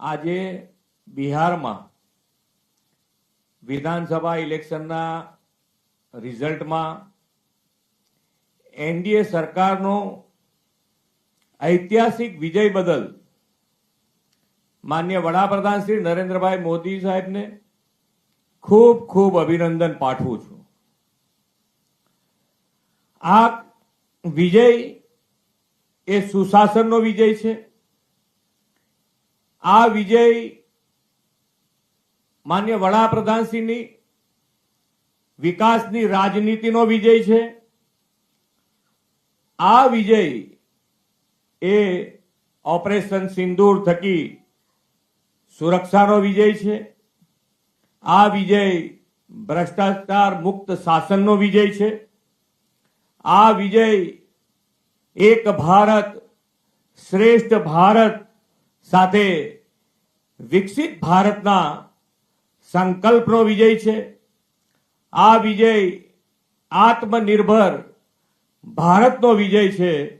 આજે બિહારમાં વિધાનસભા ઇલેક્શનના રિઝલ્ટમાં એનડીએ સરકારનો ઐતિહાસિક વિજય બદલ માન્ય વડાપ્રધાન શ્રી નરેન્દ્રભાઈ મોદી સાહેબને ખૂબ ખૂબ અભિનંદન પાઠવું છું. આ વિજય એ સુશાસનનો વિજય છે. આ વિજય માન્ય વડાપ્રધાનશ્રીની વિકાસની રાજનીતિનો વિજય છે. આ વિજય એ ઓપરેશન સિંદૂર થકી સુરક્ષાનો વિજય છે. આ વિજય ભ્રષ્ટાચાર મુક્ત શાસનનો વિજય છે. આ વિજય એક ભારત શ્રેષ્ઠ ભારત સાથે વિકસિત ભારતના સંકલ્પનો વિજય છે. આ વિજય આત્મનિર્ભર ભારતનો વિજય છે.